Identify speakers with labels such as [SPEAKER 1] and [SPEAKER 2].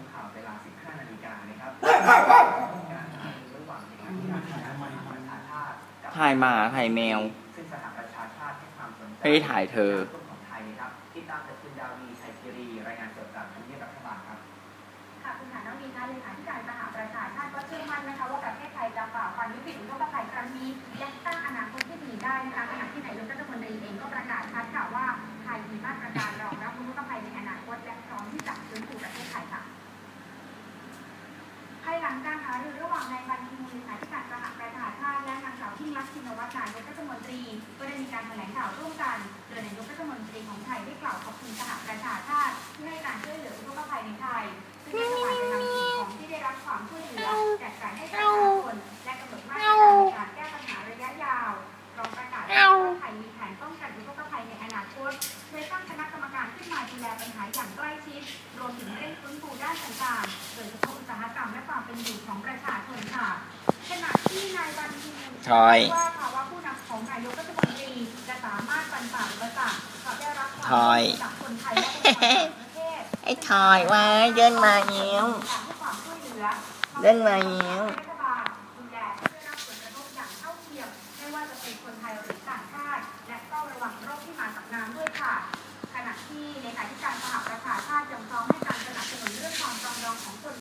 [SPEAKER 1] มข่าวเวลา 15 นาฬิกานะครับการหารือระหว่างในการที่ทางคณะประชาชาติกับ
[SPEAKER 2] ถ่ายหมาถ่ายแมว
[SPEAKER 1] ซึ่งสหประชาชาติให้ความสนใจ
[SPEAKER 2] ไม่ได้ถ่ายเธอ
[SPEAKER 1] น้ำท่วมของไทยครับติดตามจากคุณดาวีชัยคิรีรายงานสดจากทำเนียบรัฐบาลครับ
[SPEAKER 3] ค่ะคุณฐานวีคะเลขาธิการสหประชาชาติก็เชื่อมั่นนะคะว่าประเทศไทยจะฝ่าฟันวิกฤตอุทกภัยครั้งนี้และสร้างอนาคตที่ดีได้นะคะขณะที่นายกรัฐมนตรีเองก็ประกาศชัดค่ะว่า ลังการหารือระหว่างนายบันคีมูลเลขาธิการสหประชาชาติและนางสาวที่รักชินวัตรนายกรัฐมนตรีก็ได้มีการแถลงข่าวร่วมกันโดยนายกรัฐมนตรีของไทยได้กล่าวขอบคุณสหประชาชาติที่ให้การช่วยเหลืออุทกภัยในไทยซึ่งรัฐบาลจะนำสิ่งของที่ได้รับความช่วยเหลือแจกจ่ายให้ประชาชนและกำหนดมาตรการในการแก้ปัญหาระยะยาวรองประกาศว่าไทยมีแผนป้องกันอุทกภัยในอนาคตโดยตั้งคณะกรรมการขึ้นมาดูแลปัญหาอย่างใกล้ชิดรวมถึงเร่งฟื้นฟูด้านต่าง กรรมและความเป็นอยู่ของประชาชนค่ะขณะที่นายบัญชี
[SPEAKER 2] ท
[SPEAKER 3] ว่าค่ะว่าผู้นำของนายกรัฐมนตรีจะสามารถปัรเทาอุปสระคเขาได้รับความจากคนไทยและคนต่างประเทศ
[SPEAKER 2] ไอ้ทอยว่าเดินมาเงี้ยวเดินมาเงี้ยว
[SPEAKER 3] ระวังโรคที่มาจากน้ำด้วยค่ะ ขณะที่ในการที่การสหประชาชาติ